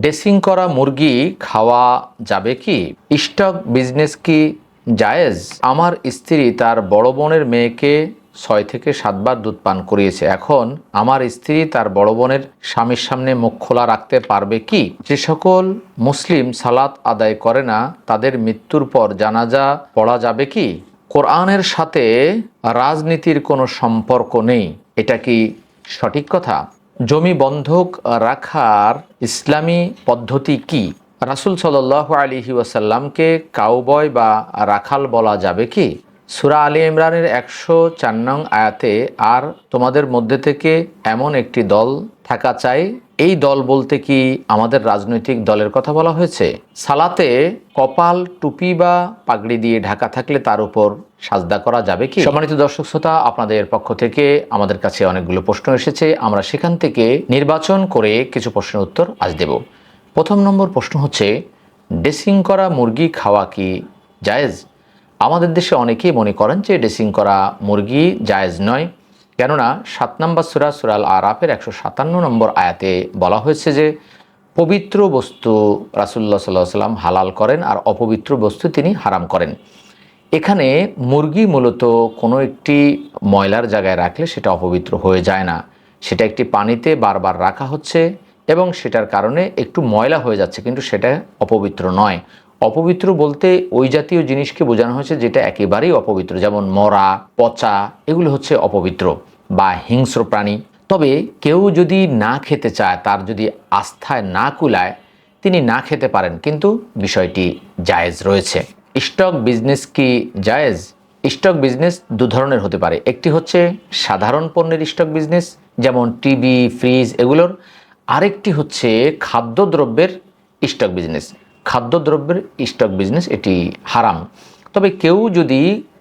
Dressing করা মুরগি খাওয়া যাবে কি? স্টক বিজনেস কি জায়েজ? আমার স্ত্রী তার বড় বোনের মেয়েকে ছয় থেকে সাতবার দুধ পান করিয়েছে। এখন আমার স্ত্রী তার বড় বোনের স্বামীর সামনে মুখ খোলা রাখতে পারবে কি? যে সকল মুসলিম সালাত আদায় করে না, তাদের মৃত্যুর পর জানাজা পড়া যাবে কি? কোরআনের সাথে রাজনীতির কোনো সম্পর্ক নেই। এটা কি সঠিক কথা? জমি বন্ধক রাখার ইসলামী পদ্ধতি কি? রাসুল সাল্লাহ আলিহি ওয়াসাল্লামকে কাউবয় বা রাখাল বলা যাবে কি? সুরা আলী ইমরানের একশো চার নং আয়াতে, আর তোমাদের মধ্যে থেকে এমন একটি দল থাকা চাই এই দল বলতে কি আমাদের রাজনৈতিক দলের কথা বলা হয়েছে? সালাতে কপাল, টুপি বা পাগড়ি দিয়ে ঢাকা থাকলে তার উপর সাজদা করা যাবে কি? সম্মানিত দর্শক শ্রোতা, আপনাদের পক্ষ থেকে আমাদের কাছে অনেকগুলো প্রশ্ন এসেছে। আমরা সেখান থেকে নির্বাচন করে কিছু প্রশ্নের উত্তর আজ দেব। প্রথম নম্বর প্রশ্ন হচ্ছে, ড্রেসিং করা মুরগি খাওয়া কি জায়েজ? আমাদের দেশে অনেকেই মনে করেন যে ড্রেসিং করা মুরগি জায়েজ নয়। কেননা সাত নম্বর সুরা সুরাল আরাফের একশো সাতান্ন নম্বর আয়াতে বলা হয়েছে যে, পবিত্র বস্তু রাসুল্লাহ সাল্লাহ সাল্লাম হালাল করেন আর অপবিত্র বস্তু তিনি হারাম করেন। এখানে মুরগি মূলত কোনো একটি ময়লার জায়গায় রাখলে সেটা অপবিত্র হয়ে যায় না। সেটা একটি পানিতে বারবার রাখা হচ্ছে এবং সেটার কারণে একটু ময়লা হয়ে যাচ্ছে, কিন্তু সেটা অপবিত্র নয়। অপবিত্র বলতে ওই জাতীয় জিনিসকে বোঝানো হয়েছে যেটা একেবারেই অপবিত্র, যেমন মরা, পচা, এগুলো হচ্ছে অপবিত্র বা হিংস্র প্রাণী। তবে কেউ যদি না খেতে চায়, তার যদি আস্থায় না কুলায়, তিনি না খেতে পারেন, কিন্তু বিষয়টি জায়েজ রয়েছে। স্টক বিজনেস কি জায়েজ? স্টক বিজনেস দু ধরনের হতে পারে। একটি হচ্ছে সাধারণ পণ্যের স্টক বিজনেস, যেমন টিভি, ফ্রিজ, এগুলোর। আরেকটি হচ্ছে খাদ্যদ্রব্যের স্টক বিজনেস। খাদ্যদ্রব্যের স্টক বিজনেস এটি হারাম। তবে কেউ যদি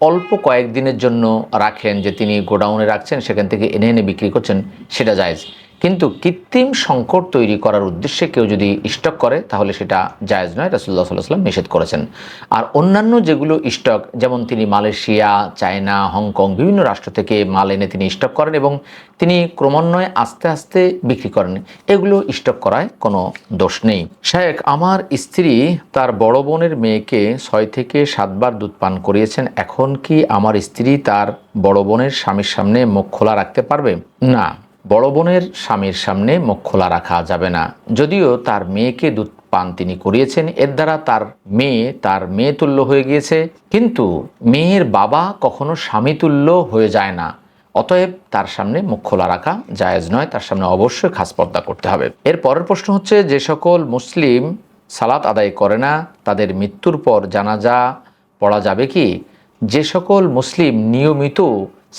অল্প কয়েকদিনের জন্য রাখেন যে তিনি গোডাউনে রাখছেন, সেখান থেকে এনে এনে বিক্রি করছেন, সেটা জায়েজ। কিন্তু কৃত্রিম সংকট তৈরি করার উদ্দেশ্যে কেউ যদি স্টক করে, তাহলে সেটা জায়েজ নয় রাসুল্লাহ সাল্লাহ সাল্লাম নিষেধ করেছেন। আর অন্যান্য যেগুলো স্টক, যেমন তিনি মালয়েশিয়া, চায়না, হংকং, বিভিন্ন রাষ্ট্র থেকে মাল এনে তিনি স্টক করেন এবং তিনি ক্রমান্বয়ে আস্তে আস্তে বিক্রি করেন। এগুলো স্টক করায় কোনো দোষ নেই। শায়েক আমার স্ত্রী তার বড় বোনের মেয়েকে ছয় থেকে সাতবার দুধ পান করিয়েছেন। এখন কি আমার স্ত্রী তার বড় বোনের স্বামীর সামনে মুখ খোলা রাখতে পারবে? না। বড় বোনের স্বামীর সামনে মুখ খোলা রাখা যাবে না। যদিও তার মেয়েকে দুধ পান তিনি করিয়েছেন, এর দ্বারা তার মেয়ে তার মেয়ে তুল্য হয়ে গিয়েছে। কিন্তু মেয়ের বাবা কখনো স্বামী তুল্য হয়ে যায় না। অতএব তার সামনে মুখ খোলা রাখা জায়েজ নয়, তার সামনে অবশ্যই খাস পর্দা করতে হবে। এর পরের প্রশ্ন হচ্ছে, যে সকল মুসলিম সালাত আদায় করে না, তাদের মৃত্যুর পর জানাজা পড়া যাবে কি? যে সকল মুসলিম নিয়মিত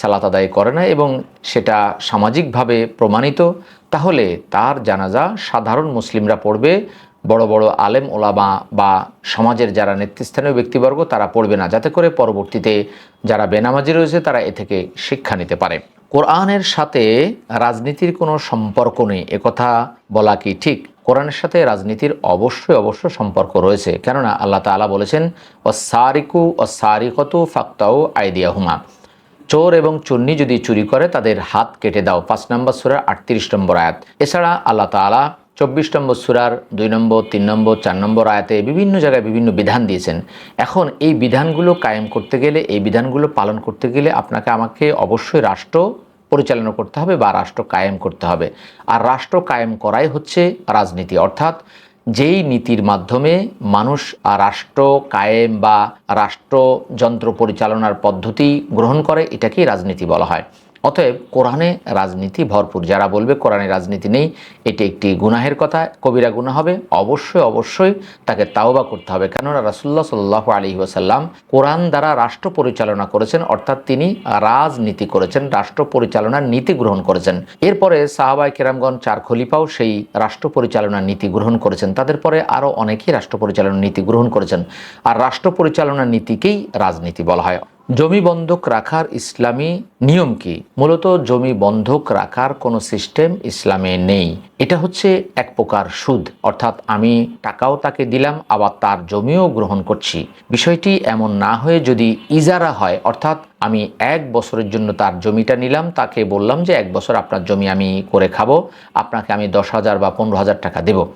সালাত আদায় করে না এবং সেটা সামাজিকভাবে প্রমাণিত, তাহলে তার জানাজা সাধারণ মুসলিমরা পড়বে। বড় বড় আলেম ওলামা বা সমাজের যারা নেতৃস্থানীয় ব্যক্তিবর্গ, তারা পড়বে না। যাতে করে পরবর্তীতে যারা বেনামাজি রয়েছে, তারা এ থেকে শিক্ষা নিতে পারে। কোরআনের সাথে রাজনীতির কোনো সম্পর্ক নেই। একথা বলা কি ঠিক? কোরআনের সাথে রাজনীতির অবশ্যই অবশ্য সম্পর্ক রয়েছে। কেননা আল্লাহ তালা বলেছেন ও সারিকু ও সারিকতু ফাক্তাও আইদিয়া হুমা চোর এবং চুন্নি যদি চুরি করে, তাদের হাত কেটে দাও। পাঁচ নম্বর সুরার আটত্রিশ নম্বর আয়াত। এছাড়া আল্লাহ তালা চব্বিশ নম্বর সুরার, দুই নম্বর, তিন নম্বর, চার নম্বর আয়াতে বিভিন্ন জায়গায় বিভিন্ন বিধান দিয়েছেন। এখন এই বিধানগুলো কায়েম করতে গেলে, এই বিধানগুলো পালন করতে গেলে আপনাকে আমাকে অবশ্যই রাষ্ট্র পরিচালনা করতে হবে বা রাষ্ট্র কায়েম করতে হবে। আর রাষ্ট্র কায়েম করাই হচ্ছে রাজনীতি। অর্থাৎ যেই নীতির মাধ্যমে মানুষ রাষ্ট্র কায়েম বা রাষ্ট্রযন্ত্র পরিচালনার পদ্ধতি গ্রহণ করে, এটাকেই রাজনীতি বলা হয়। অতএব কোরআনে রাজনীতি ভরপুর। যারা বলবে কোরআনে রাজনীতি নেই, এটি একটি গুনাহের কথা, কবিরা গুনাহ হবে, অবশ্যই অবশ্যই তাকে তাওবা করতে হবে। কেননা রাসুল্লাহ সাল্লাহ আলী ওসাল্লাম কোরআন দ্বারা রাষ্ট্র পরিচালনা করেছেন, অর্থাৎ তিনি রাজনীতি করেছেন, রাষ্ট্র পরিচালনার নীতি গ্রহণ করেছেন। এরপরে সাহাবাই কেরামগঞ্জ চার খলিফাও সেই রাষ্ট্র পরিচালনার নীতি গ্রহণ করেছেন। তাদের পরে আরও অনেকেই রাষ্ট্র পরিচালনার নীতি গ্রহণ করেছেন। আর রাষ্ট্র পরিচালনার নীতিকেই রাজনীতি বলা হয়। জমি বন্ধক রাখার ইসলামী নিয়ম কি? মূলত জমি বন্ধক রাখার কোনো সিস্টেম ইসলামে নেই। এটা হচ্ছে এক প্রকার সুদ। অর্থাৎ আমি টাকাও তাকে দিলাম, আবার তার জমিও গ্রহণ করছি। বিষয়টি এমন না হয়ে যদি ইজারা হয়, অর্থাৎ আমি এক বছরের জন্য তার জমিটা নিলাম, তাকে বললাম যে এক বছর আপনার জমি আমি করে খাব, আপনাকে আমি দশ হাজার বা পনেরো হাজার টাকা দেব।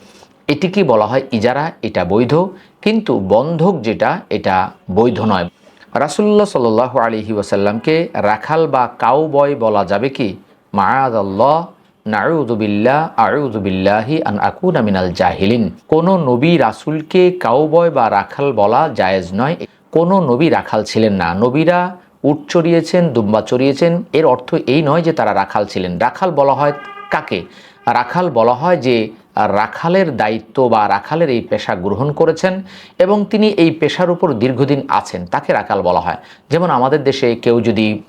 এটিকে বলা হয় ইজারা, এটা বৈধ। কিন্তু বন্ধক যেটা, এটা বৈধ নয়। রাসুল্লাহ সাল আলহি ওয়াসাল্লামকে রাখাল বা কাউ বয় বলা যাবে কি? মায়াদ আল্লাহ নাউদুবিল্লাহ আউদুবিল্লাহি আন আকুন আমিনাল জাহিলিন। কোন নবী রাসুলকে কাউবয় বা রাখাল বলা জায়েজ নয়। কোন নবী রাখাল ছিলেন না। নবীরা উট চড়িয়েছেন, দুম্বা চড়িয়েছেন। এর অর্থ এই নয় যে তারা রাখাল ছিলেন। রাখাল বলা হয় কাকে? রাখাল বলা হয় যে রাখালের দায়িত্ব বা রাখালের এই পেশা গ্রহণ করেছেন এবং তিনি এই পেশার উপর দীর্ঘদিন আছেন, তাকে রাখাল বলা হয়। যেমন আমাদের দেশে কেউ যদি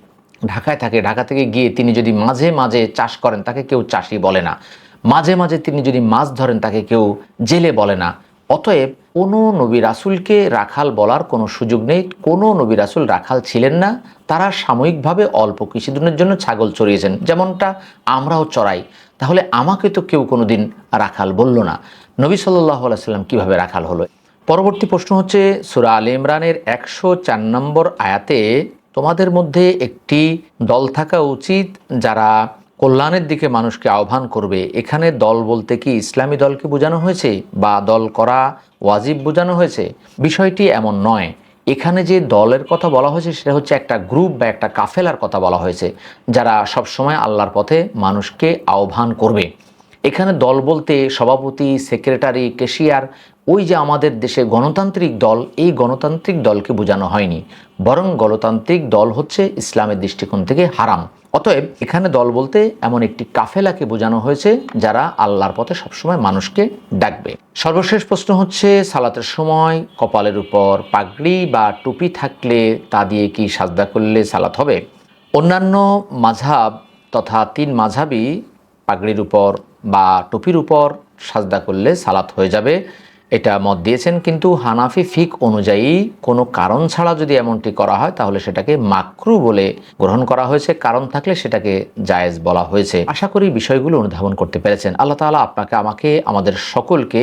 ঢাকায় থাকে, ঢাকা থেকে গিয়ে তিনি যদি মাঝে মাঝে চাষ করেন, তাকে কেউ চাষি বলে না। মাঝে মাঝে তিনি যদি মাছ ধরেন, তাকে কেউ জেলে বলে না। অতএব কোনো নবী রাসুলকে রাখাল বলার কোনো সুযোগ নেই। কোনো নবী রাসুল রাখাল ছিলেন না। তারা সাময়িকভাবে অল্প কিছুদিনের জন্য ছাগল চড়িয়েছেন। যেমনটা আমরাও চড়াই। তাহলে আমাকে তো কেউ কোনো দিন রাখাল বলল না। নবী সাল্লাহ সাল্লাম কীভাবে রাখাল হলো? পরবর্তী প্রশ্ন হচ্ছে, সুরা আল ইমরানের একশো চার নম্বর আয়াতে তোমাদের মধ্যে একটি দল থাকা উচিত যারা কল্যাণের দিকে মানুষকে আহ্বান করবে। এখানে দল বলতে কি ইসলামী দলকে বোঝানো হয়েছে বা দল করা ওয়াজিব বোঝানো হয়েছে? বিষয়টি এমন নয়। এখানে যে দলের কথা বলা হয়েছে সেটা হচ্ছে একটা গ্রুপ বা একটা কাফেলার কথা বলা হয়েছে, যারা সবসময় আল্লাহর পথে মানুষকে আহ্বান করবে। এখানে দল বলতে সভাপতি, সেক্রেটারি কেশিয়ার ওই যে আমাদের দেশে গণতান্ত্রিক দল, এই গণতান্ত্রিক দলকে বোঝানো হয়নি। বরং গণতান্ত্রিক দল হচ্ছে ইসলামের দৃষ্টিকোণ থেকে হারাম। অতএব এখানে দল বলতে এমন একটি কাফেলাকে বোঝানো হয়েছে যারা আল্লাহর পথে সবসময় মানুষকে ডাকবে। সর্বশেষ প্রশ্ন হচ্ছে, সালাতের সময় কপালের উপর পাগড়ি বা টুপি থাকলে তা দিয়ে কি সাজদা করলে সালাত হবে? অন্যান্য মাঝাব তথা তিন মাঝাবই পাগড়ির উপর বা টুপির উপর সাজদা করলে সালাত হয়ে যাবে। এটা মত দিয়েছেন, কিন্তু হানাফি ফিক অনুযায়ী কোনো কারণ ছাড়া যদি এমনটি করা হয়, তাহলে সেটাকে মাকরু বলে গ্রহণ করা হয়েছে। কারণ থাকলে সেটাকে জায়েজ বলা হয়েছে। আশা করি বিষয়গুলো অনুধাবন করতে পেরেছেন। আল্লাহ তালা আপনাকে, আমাকে, আমাদের সকলকে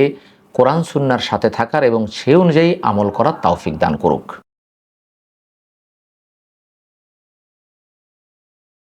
কোরআন, সুন্নার সাথে থাকার এবং সে অনুযায়ী আমল করার তাওফিক দান করুক।